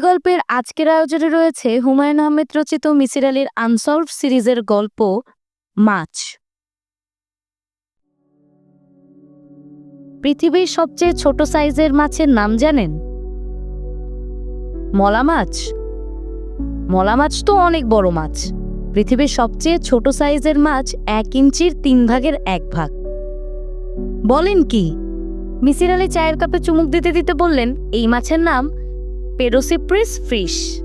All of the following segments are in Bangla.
গল্পের আজকের আয়োজনে রয়েছে হুমায়ুন আহমেদ রচিত মিসির আলীর আনসলভ সিরিজের গল্প, মাছ। পৃথিবীর সবচেয়ে ছোট সাইজের মাছের নাম জানেন? মলা মাছ। মলা মাছ তো অনেক বড় মাছ। পৃথিবীর সবচেয়ে ছোট সাইজের মাছ এক ইঞ্চির তিন ভাগের এক ভাগ। বলেন কি? মিসির আলী চায়ের কাপে চুমুক দিতে দিতে বললেন, এই মাছের নাম পেরোসিপ্রিস ফিশ।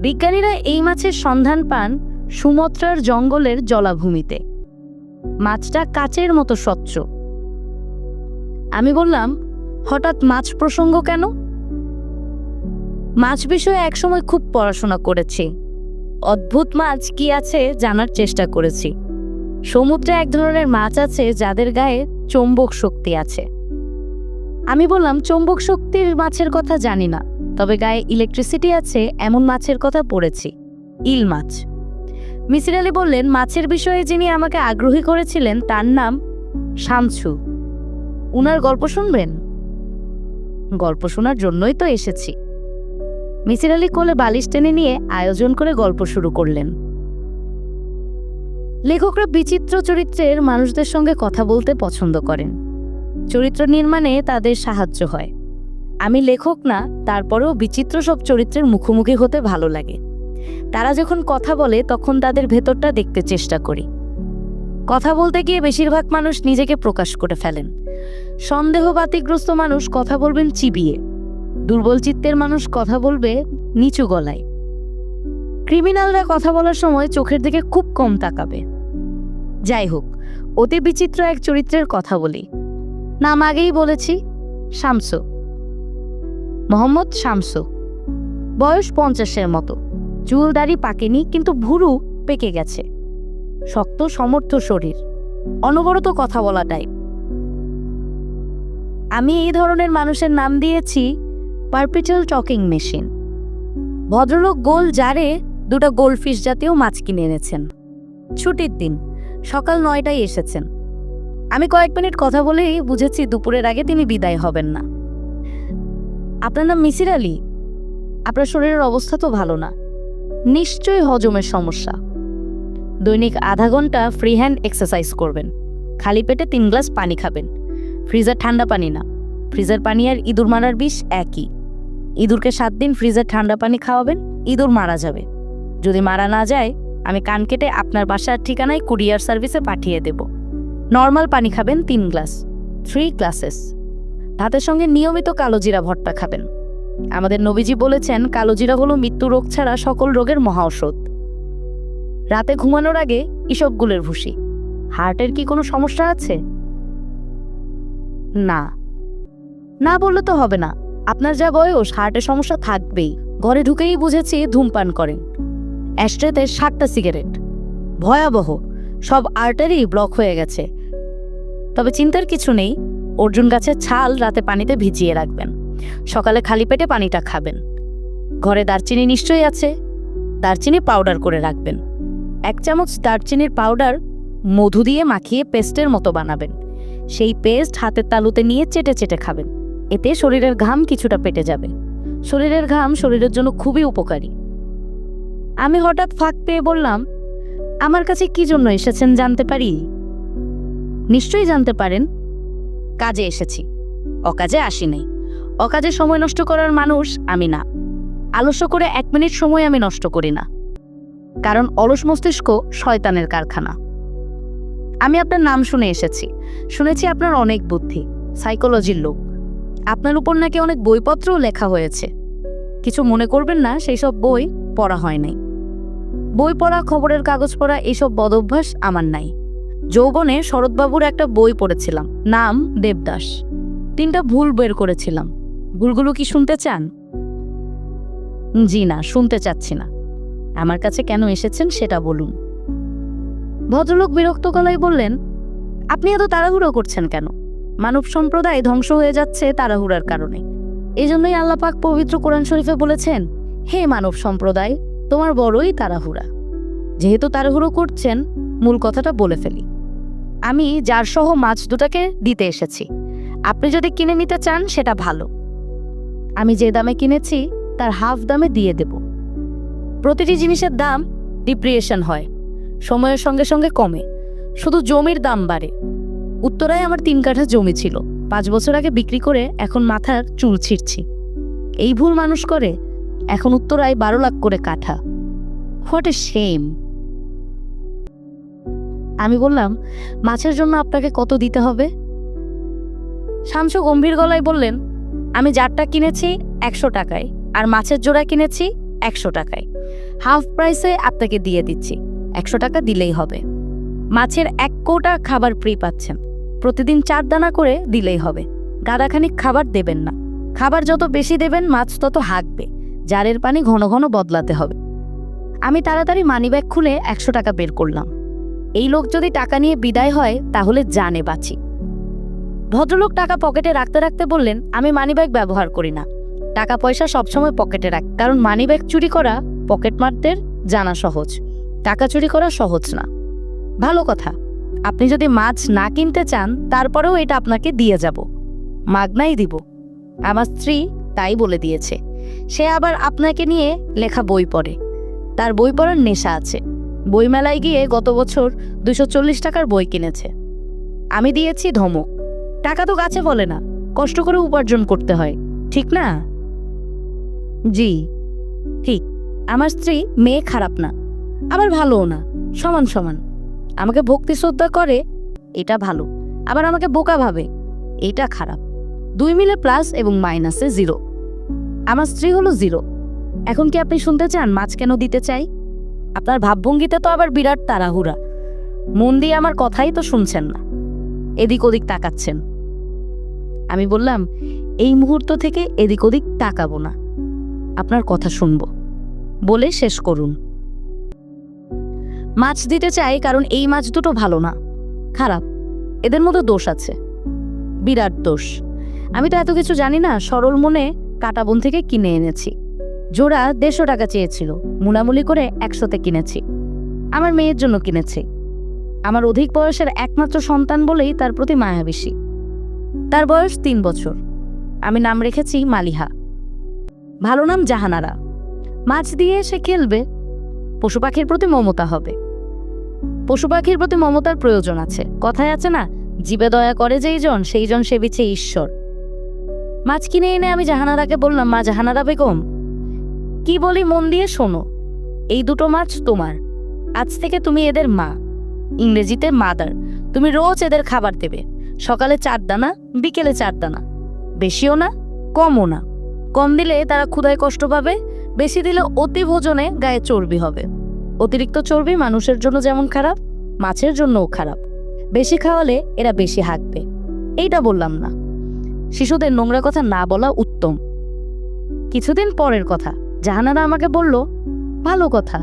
বিজ্ঞানীরা এই মাছের সন্ধান পান সুমত্রার জঙ্গলের জলাভূমিতে। মাছটা কাচের মতো স্বচ্ছ। আমি বললাম, হঠাৎ মাছ প্রসঙ্গ কেন? মাছ বিষয়ে একসময় খুব পড়াশোনা করেছি। অদ্ভুত মাছ কি আছে জানার চেষ্টা করেছি। সমুদ্রে এক ধরনের মাছ আছে যাদের গায়ে চৌম্বক শক্তি আছে। আমি বললাম, চৌম্বক শক্তির মাছের কথা জানি না। তবে গায়ে ইলেকট্রিসিটি আছে, এমন মাছের কথা পড়েছি। ইল মাছ। মিসির আলী বললেন, মাছের বিষয়ে যিনি আমাকে আগ্রহী করেছিলেন, তার নাম শামছু। উনার গল্প শুনবেন? গল্প শোনার জন্যই তো এসেছি। মিসির আলী কোলে বালিশ টেনে নিয়ে আয়োজন করে গল্প শুরু করলেন। লেখকরা বিচিত্র চরিত্রের মানুষদের সঙ্গে কথা বলতে পছন্দ করেন। চরিত্র নির্মাণে তাদের সাহায্য হয়। আমি লেখক না, তারপরেও বিচিত্র সব চরিত্রের মুখোমুখি হতে ভালো লাগে। তারা যখন কথা বলে, তখন তাদের ভেতরটা দেখতে চেষ্টা করি। কথা বলতে গিয়ে বেশিরভাগ মানুষ নিজেকে প্রকাশ করে ফেলেন। সন্দেহবাতিগ্রস্ত মানুষ কথা বলবেন চিবিয়ে। দুর্বল চিত্তের মানুষ কথা বলবে নিচু গলায়। ক্রিমিনালরা কথা বলার সময় চোখের দিকে খুব কম তাকাবে। যাই হোক, অতি বিচিত্র এক চরিত্রের কথা বলি। নাম আগেই বলেছি, শামসু। মোহাম্মদ শামসু। বয়স পঞ্চাশের মতো। চুল দাড়ি পাকেনি, কিন্তু ভুরু পেকে গেছে। শক্ত, সমর্থ শরীর। অনবরত কথা বলা টাইপ। আমি এই ধরনের মানুষের নাম দিয়েছি পারপিচুয়াল টকিং মেশিন। ভদ্রলোক গোল জারে দুটো গোল্ডফিশ জাতীয় মাছ কিনে এনেছেন। ছুটির দিন, সকাল নয়টায় এসেছেন। আমি কয়েক মিনিট কথা বলেই বুঝেছি দুপুরের আগে তিনি বিদায় হবেন না। আপনার নাম মিসির আলী? আপনার শরীরের অবস্থা তো ভালো না। নিশ্চয়ই হজমের সমস্যা। দৈনিক আধা ঘণ্টা ফ্রি হ্যান্ড এক্সারসাইজ করবেন। খালি পেটে তিন গ্লাস পানি খাবেন। ফ্রিজার ঠান্ডা পানি না। ফ্রিজার পানি আর ইঁদুর মারার বিষ একই। ইঁদুরকে সাত দিন ফ্রিজার ঠান্ডা পানি খাওয়াবেন, ইঁদুর মারা যাবে। যদি মারা না যায়, আমি কান কেটে আপনার বাসার ঠিকানায় কুরিয়ার সার্ভিসে পাঠিয়ে দেব। নর্মাল পানি খাবেন তিন গ্লাস, থ্রি গ্লাসেস। ভাতের সঙ্গে নিয়মিত কালোজিরা ভর্তা খাবেন। আমাদের নবীজি বলেছেন, কালোজিরা হলো মৃত্যু রোগ ছাড়া সকল রোগের মহা ঔষধ রাতে ঘুমানোর আগে ইসবগুলের ভুসি। হার্টের কি কোনো সমস্যা আছে? না। না বললে তো হবে না। আপনার যা বয়স, হার্টের সমস্যা থাকবেই। ঘরে ঢুকেই বুঝেছি ধূমপান করেন। অ্যাস্ট্রেতে ষাটটা সিগারেট। ভয়াবহ। সব আর্টারি ব্লক হয়ে গেছে। তবে চিন্তার কিছু নেই। অর্জুন গাছের ছাল রাতে পানিতে ভিজিয়ে রাখবেন। সকালে খালি পেটে পানিটা খাবেন। ঘরে দারচিনি নিশ্চয়ই আছে। দারচিনি পাউডার করে রাখবেন। এক চামচ দারচিনির পাউডার মধু দিয়ে মাখিয়ে পেস্টের মতো বানাবেন। সেই পেস্ট হাতের তালুতে নিয়ে চেটে চেটে খাবেন। এতে শরীরের ঘাম কিছুটা পেটে যাবে। শরীরের ঘাম শরীরের জন্য খুবই উপকারী। আমি হঠাৎ ফাঁক পেয়ে বললাম, আমার কাছে কি জন্য এসেছেন জানতে পারি? নিশ্চয়ই জানতে পারেন। কাজে এসেছি। অকাজে আসি নাই। অকাজে সময় নষ্ট করার মানুষ আমি না। আলস্য করে এক মিনিট সময় আমি নষ্ট করি না। কারণ অলস মস্তিষ্ক শয়তানের কারখানা। আমি আপনার নাম শুনে এসেছি। শুনেছি আপনার অনেক বুদ্ধি। সাইকোলজির লোক। আপনার উপর নাকি অনেক বইপত্রও লেখা হয়েছে। কিছু মনে করবেন না, সেই সব বই পড়া হয় নাই। বই পড়া, খবরের কাগজ পড়া, এইসব বদভ্যাস আমার নাই। যৌবনে শরৎবাবুর একটা বই পড়েছিলাম, নাম দেবদাস। তিনটা ভুল বের করেছিলাম। ভুলগুলো কি শুনতে চান? জি না, শুনতে চাচ্ছি না। আমার কাছে কেন এসেছেন সেটা বলুন। ভদ্রলোক বিরক্ত গলায় বললেন, আপনি এত তাড়াহুড়ো করছেন কেন? মানব সম্প্রদায় ধ্বংস হয়ে যাচ্ছে তাড়াহুড়ার কারণে। এই জন্যই আল্লাপাক পবিত্র কোরআন শরীফে বলেছেন, হে মানব সম্প্রদায়, তোমার বড়ই তাড়াহুড়া। যেহেতু তাড়াহুড়ো করছেন, মূল কথাটা বলে ফেলি। আমি যার সহ মাছ দুটাকে দিতে এসেছি। আপনি যদি কিনে নিতে চান, সেটা ভালো। আমি যে দামে কিনেছি, তার হাফ দামে দিয়ে দেব। প্রতিটি জিনিসের দাম ডিপ্রিয়েশন হয়, সময়ের সঙ্গে সঙ্গে কমে। শুধু জমির দাম বাড়ে। উত্তরায় আমার তিন কাঠা জমি ছিল। পাঁচ বছর আগে বিক্রি করে এখন মাথার চুল ছিঁড়ছি। এই ভুল মানুষ করে, এখন উত্তরায় বারো লাখ করে কাঠা। What a shame! আমি বললাম, মাছের জন্য আপনাকে কত দিতে হবে? শামসু গম্ভীর গলায় বললেন, আমি জারটা কিনেছি একশো টাকায় আর মাছের জোড়া কিনেছি একশো টাকায়। হাফ প্রাইসে আপনাকে দিয়ে দিচ্ছি। একশো টাকা দিলেই হবে। মাছের এক কোটা খাবার ফ্রি পাচ্ছেন। প্রতিদিন চার দানা করে দিলেই হবে। গাদাখানিক খাবার দেবেন না। খাবার যত বেশি দেবেন, মাছ তত হাঁকবে। জারের পানি ঘন ঘন বদলাতে হবে। আমি তাড়াতাড়ি মানিব্যাগ খুলে একশো টাকা বের করলাম। এই লোক যদি টাকা নিয়ে বিদায় হয়, তাহলে জানে বাঁচি। ভদ্রলোক টাকা পকেটে রাখতে রাখতে বললেন, আমি মানিব্যাগ ব্যবহার করি না। টাকা পয়সা সবসময় পকেটে রাখ, কারণ মানিব্যাগ চুরি করা, পকেটমারদের জানা সহজ। টাকা চুরি করা সহজ না। ভালো কথা, আপনি যদি মাছ না কিনতে চান, তারপরেও এটা আপনাকে দিয়ে যাব। মাগনাই দিব। আমার স্ত্রী তাই বলে দিয়েছে। সে আবার আপনাকে নিয়ে লেখা বই পড়ে। তার বই পড়ার নেশা আছে। বইমেলায় গিয়ে গত বছর দুশো টাকার বই কিনেছে। আমি দিয়েছি ধমক। টাকা তো গাছে বলে না, কষ্ট করে উপার্জন করতে হয়, ঠিক না? জি, ঠিক। আমার স্ত্রী মেয়ে খারাপ না, আবার ভালোও না, সমান সমান। আমাকে ভক্তি শ্রদ্ধা করে, এটা ভালো। আবার আমাকে বোকা ভাবে, এটা খারাপ। দুই মিলে প্লাস এবং মাইনাসে জিরো। আমার স্ত্রী হলো জিরো। এখন কি আপনি শুনতে চান মাছ কেন দিতে চাই? আপনার ভাবভঙ্গিতে তো আবার বিরাট তাড়াহুড়া। মন দিয়ে আমার কথাই তো শুনছেন না। এদিক ওদিক তাকাচ্ছেন। আমি বললাম, এই মুহূর্ত থেকে এদিক ওদিক তাকাবো না। আপনার কথা শুনব। বলে শেষ করুন। মাছ দিতে চাই কারণ এই মাছ দুটো ভালো না। খারাপ। এদের মধ্যে দোষ আছে। বিরাট দোষ। আমি তো এত কিছু জানি না, সরল মনে কাটাবন থেকে কিনে এনেছি। জোড়া দেড়শো টাকা চেয়েছিল। মুলামুলি করে একশোতে কিনেছি। আমার মেয়ের জন্য কিনেছি। আমার অধিক বয়সের একমাত্র সন্তান বলেই তার প্রতি মায়া বেশি তার বয়স তিন বছর। আমি নাম রেখেছি মালিহা। ভালো নাম জাহানারা। মাছ দিয়ে সে খেলবে। পশু পাখির প্রতি মমতা হবে। পশু পাখির প্রতি মমতার প্রয়োজন আছে। কথায় আছে না, জীবে দয়া করে যেই জন, সেই জন সেবিছে ঈশ্বর। মাছ কিনে এনে আমি জাহানারাকে বললাম, মা জাহানারা বেগম কি বলি মন দিয়ে শোনো। এই দুটো মাছ তোমার। আজ থেকে তুমি এদের মা। ইংরেজিতে মাদার। তুমি রোজ এদের খাবার দেবে। সকালে চার দানা, বিকেলে চার দানা। বেশিও না, কমও না। কম দিলে তারা ক্ষুধায় কষ্ট পাবে, বেশি দিলে অতি ভোজনে গায়ে চর্বি হবে। অতিরিক্ত চর্বি মানুষের জন্য যেমন খারাপ, মাছের জন্যও খারাপ। বেশি খাওয়ালে এরা বেশি হাঁকবে। এইটা বললাম না। শিশুদের নোংরা কথা না বলা উত্তম। কিছুদিন পরের কথা। জাহানারা আমাকে বলল, ভালো কথা।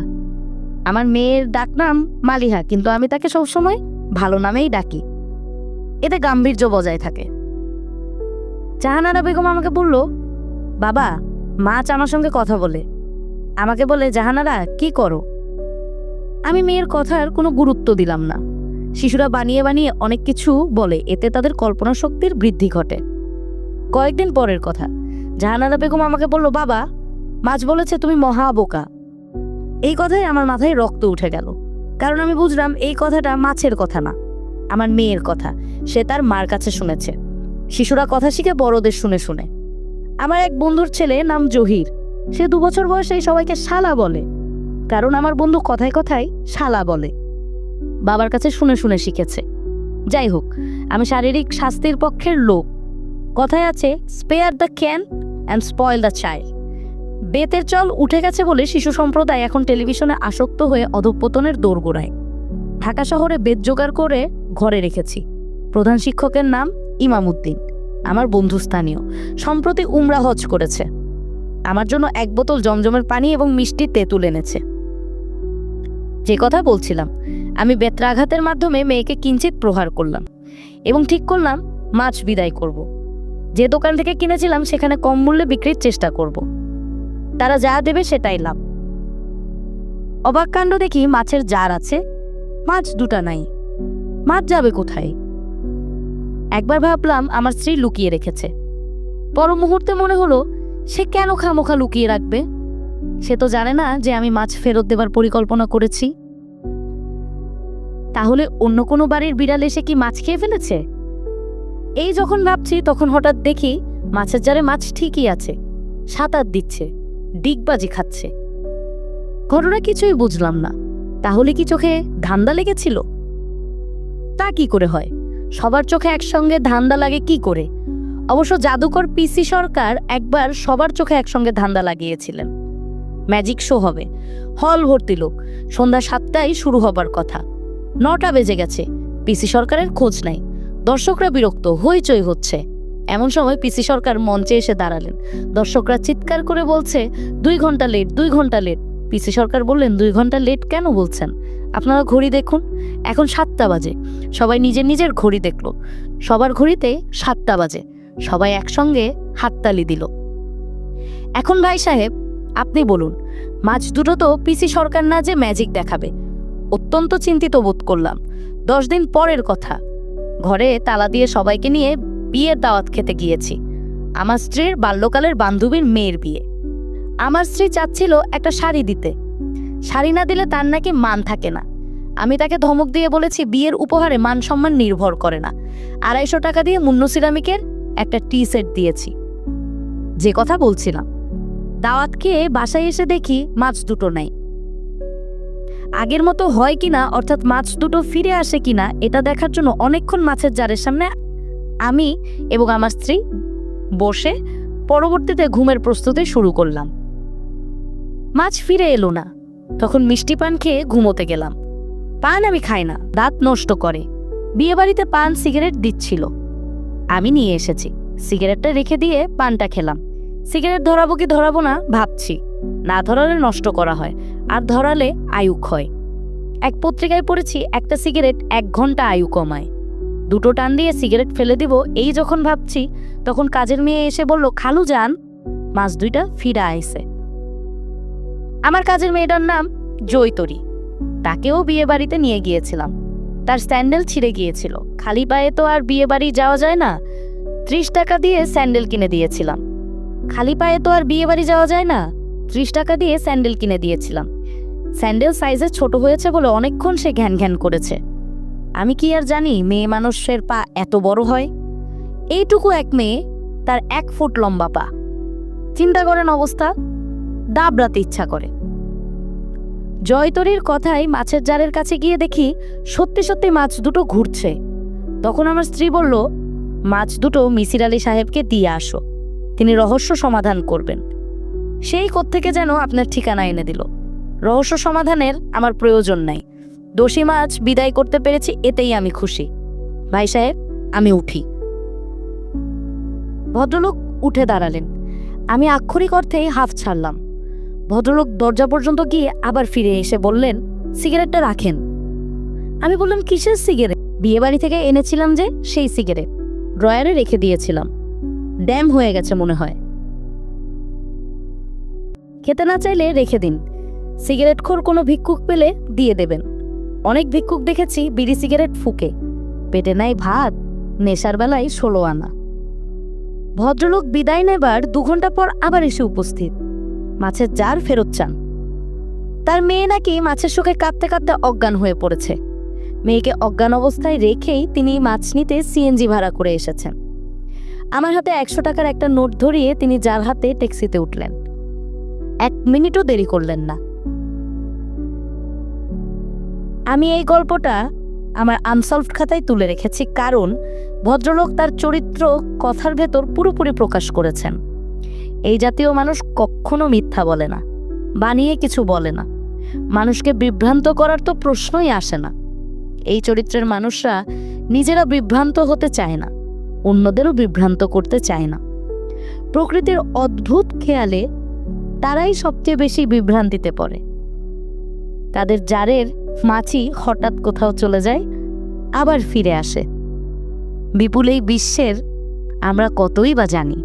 আমার মেয়ের ডাকনাম মালিহা, কিন্তু আমি তাকে সবসময় ভালো নামেই ডাকি। এতে গাম্ভীর্য বজায় থাকে। জাহানারা বেগম আমাকে বলল, বাবা মাছ আমার সঙ্গে কথা বলে। আমাকে বলে, জাহানারা, কি করো? আমি মেয়ের কথার কোনো গুরুত্ব দিলাম না। শিশুরা বানিয়ে বানিয়ে অনেক কিছু বলে, এতে তাদের কল্পনা শক্তির বৃদ্ধি ঘটে। কয়েকদিন পরের কথা। জাহানারা বেগম আমাকে বলল, বাবা মাছ বলেছে তুমি মহা বোকা। এই কথায় আমার মাথায় রক্ত উঠে গেল। কারণ আমি বুঝলাম এই কথাটা মাছের কথা না, আমার মেয়ের কথা। সে তার মার কাছে শুনেছে। শিশুরা কথা শিখে বড়দের শুনে শুনে। আমার এক বন্ধুর ছেলে নাম জহির। সে দু বছর বয়সে সবাইকে শালা বলে। কারণ আমার বন্ধু কথায় কথায় শালা বলে। বাবার কাছে শুনে শুনে শিখেছে। যাই হোক, আমি শারীরিক শাস্তির পক্ষের লোক। কথায় আছে spare the cane and spoil the child বেতের চল উঠে গেছে বলে শিশু সম্প্রদায় এখন টেলিভিশনে আসক্ত হয়ে অধঃপতনের দোরগোড়ায়। ঢাকা শহরে বেত জোগাড় করে ঘরে রেখেছি। প্রধান শিক্ষকের নাম ইমামুদ্দিন আমার বন্ধুস্থানীয় সম্প্রতি উমরা হজ করেছে। আমার জন্য এক বোতল জমজমের পানি এবং মিষ্টি তেঁতুল এনেছে। যে কথা বলছিলাম, আমি বেত্রাঘাতের মাধ্যমে মেয়েকে কিঞ্চিত প্রহার করলাম এবং ঠিক করলাম, মাছ বিদায় করব। যে দোকান থেকে কিনেছিলাম, সেখানে কম মূল্যে বিক্রির চেষ্টা করব। তারা যা দেবে সেটাই লাভ। অবাক কাণ্ড দেখি মাছের জার আছে, মাছ দুটা নাই। মাছ যাবে কোথায়? একবার ভাবলাম আমার স্ত্রী লুকিয়ে রেখেছে। পর মুহূর্তে মনে হলো, সে কেন খামোখা লুকিয়ে রাখবে? সে তো জানে না যে আমি মাছ ফেরত দেবার পরিকল্পনা করেছি। তাহলে অন্য কোনো বাড়ির বিড়াল এসে কি মাছ খেয়ে ফেলেছে? এই যখন ভাবছি, তখন হঠাৎ দেখি মাছের জারে মাছ ঠিকই আছে, সাঁতার দিচ্ছে। ডিগবাজি খাচ্ছে। ঘটনা কিছুই বুঝলাম না। তাহলে কি চোখে ধান্দা লেগেছিল? তা কি করে হয়? সবার চোখে একসঙ্গে ধান্দা লাগে কি করে? অবশ্য জাদুকর পিসি সরকার একবার সবার চোখে একসঙ্গে ধান্দা লাগিয়েছিলেন। ম্যাজিক শো হবে। হল ভর্তি লোক। সন্ধ্যা সাতটায় শুরু হবার কথা। নটা বেজে গেছে। পিসি সরকারের খোঁজ নাই। দর্শকরা বিরক্ত। হইচই হচ্ছে। এমন সময় পিসি সরকার মঞ্চে এসে দাঁড়ালেন। দর্শকরা চিৎকার করে বলছে, দুই ঘণ্টা লেট দুই ঘণ্টা লেট পিসি সরকার বললেন, দুই ঘণ্টা লেট কেন বলছেন? আপনারা ঘড়ি দেখুন, এখন সাতটা বাজে। সবাই নিজের নিজের ঘড়ি দেখল। সবার ঘড়িতে সাতটা বাজে। সবাই একসঙ্গে হাততালি দিল। এখন ভাই সাহেব, আপনি বলুন মাছ দুটো তো পিসি সরকার না যে ম্যাজিক দেখাবে। অত্যন্ত চিন্তিত বোধ করলাম। দশ দিন পরের কথা। ঘরে তালা দিয়ে সবাইকে নিয়ে বিয়ের দাওয়াত খেতে গিয়েছি। আমার স্ত্রীর বাল্যকালের বান্ধবীর মেয়ের বিয়ে। আমার স্ত্রী চাচ্ছিল একটা শাড়ি দিতে। শাড়ি না দিলে তার নাকি মান থাকে না। আমি তাকে ধমক দিয়ে বলেছি, বিয়ের উপহারে মান সম্মান নির্ভর করে না। আড়াইশো টাকা দিয়ে মুন্ন সিরামিকের একটা টি সেট দিয়েছি। যে কথা বলছিলাম। দাওয়াত খেয়ে বাসায় এসে দেখি মাছ দুটো নাই। আগের মতো হয় কিনা, অর্থাৎ মাছ দুটো ফিরে আসে কিনা, এটা দেখার জন্য অনেকক্ষণ মাছের জারের সামনে আমি এবং আমার স্ত্রী বসে পরবর্তীতে ঘুমের প্রস্তুতি শুরু করলাম। মাছ ফিরে এলো না। তখন মিষ্টি পান খেয়ে ঘুমোতে গেলাম। পান আমি খাই না, দাঁত নষ্ট করে। বিয়েবাড়িতে পান সিগারেট দিচ্ছিল। আমি নিয়ে এসেছি। সিগারেটটা রেখে দিয়ে পানটা খেলাম। সিগারেট ধরাবো কি ধরাবো না ভাবছি। না ধরালে নষ্ট করা হয়, আর ধরালে আয়ু ক্ষয় এক পত্রিকায় পড়েছি, একটা সিগারেট এক ঘণ্টা আয়ু কমায়। দুটো টান দিয়ে সিগারেট ফেলে দিব, এই যখন ভাবছি, তখন কাজের মেয়ে এসে বলল, খালু যান। মাছ দুইটা ফিরা আইসে আমার কাজের মেয়েটার নাম জৈতরী। তাকেও বিয়ে বাড়িতে নিয়ে গিয়েছিলাম। তার স্যান্ডেল ছিঁড়ে গিয়েছিল। খালি পায়ে তো আর বিয়ে বাড়ি যাওয়া যায় না। ত্রিশ টাকা দিয়ে স্যান্ডেল কিনে দিয়েছিলাম। খালি পায়ে তো আর বিয়ে বাড়ি যাওয়া যায় না। ত্রিশ টাকা দিয়ে স্যান্ডেল কিনে দিয়েছিলাম। স্যান্ডেল সাইজে ছোট হয়েছে বলে অনেকক্ষণ সে ঘ্যান ঘ্যান করেছে। আমি কি আর জানি মেয়ে মানুষের পা এত বড় হয়? এইটুকু এক মেয়ে তার এক ফুট লম্বা পা। চিন্তা করেন অবস্থা, দাবড়াতে ইচ্ছা করে। জয়তরীর কথাই মাছের জারের কাছে গিয়ে দেখি সত্যি সত্যি মাছ দুটো ঘুরছে। তখন আমার স্ত্রী বলল, মাছ দুটো মিসির আলী সাহেবকে দিয়ে আসো, তিনি রহস্য সমাধান করবেন। সেই থেকে যেন আপনার ঠিকানা এনে দিল। রহস্য সমাধানের আমার প্রয়োজন নাই। দোষী মাছ বিদায় করতে পেরেছি, এতেই আমি খুশি। ভাই সাহেব, আমি উঠি। ভদ্রলোক উঠে দাঁড়ালেন। আমি আক্ষরিক অর্থেই হাফ ছাড়লাম। ভদ্রলোক দরজা পর্যন্ত গিয়ে আবার ফিরে এসে বললেন, সিগারেটটা রাখেন। আমি বললাম, কিসের সিগারেট? বিয়ে বাড়ি থেকে এনেছিলাম যে, সেই সিগারেট। ড্রয়ারে রেখে দিয়েছিলাম। ড্যাম হয়ে গেছে মনে হয়। খেতে না চাইলে রেখে দিন। সিগারেট খোর কোনো ভিক্ষুক পেলে দিয়ে দেবেন। অনেক ভিক্ষুক দেখেছি বিড়ি সিগারেট ফুকে। পেটে নাই ভাত, নেশার বেলায় ষোলো আনা। ভদ্রলোক বিদায় নেবার দু ঘণ্টা পর আবার এসে উপস্থিত। মাছের জার ফেরত চান। তার মেয়ে নাকি মাছের শোকে কাঁদতে কাঁদতে অজ্ঞান হয়ে পড়েছে। মেয়েকে অজ্ঞান অবস্থায় রেখেই তিনি মাছ নিতে সিএনজি ভাড়া করে এসেছেন। আমার হাতে একশো টাকার একটা নোট ধরিয়ে তিনি যার হাতে ট্যাক্সিতে উঠলেন। এক মিনিটও দেরি করলেন না। আমি এই গল্পটা আমার আনসলভড খাতায় তুলে রেখেছি কারণ ভদ্রলোক তার চরিত্র, কথার ভেতর পুরোপুরি প্রকাশ করেছেন। এই জাতীয় মানুষ কখনো মিথ্যা বলে না, বানিয়ে কিছু বলে না। মানুষকে বিভ্রান্ত করার তো প্রশ্নই আসে না। এই চরিত্রের মানুষরা নিজেরা বিভ্রান্ত হতে চায় না, অন্যদেরও বিভ্রান্ত করতে চায় না। প্রকৃতির অদ্ভুত খেয়ালে তারাই সবচেয়ে বেশি বিভ্রান্তিতে পড়ে। তাদের জারের মাছি হঠাৎ কোথাও চলে যায়, আবার ফিরে আসে। বিপুল এই বিশ্বের আমরা কতই বা জানি।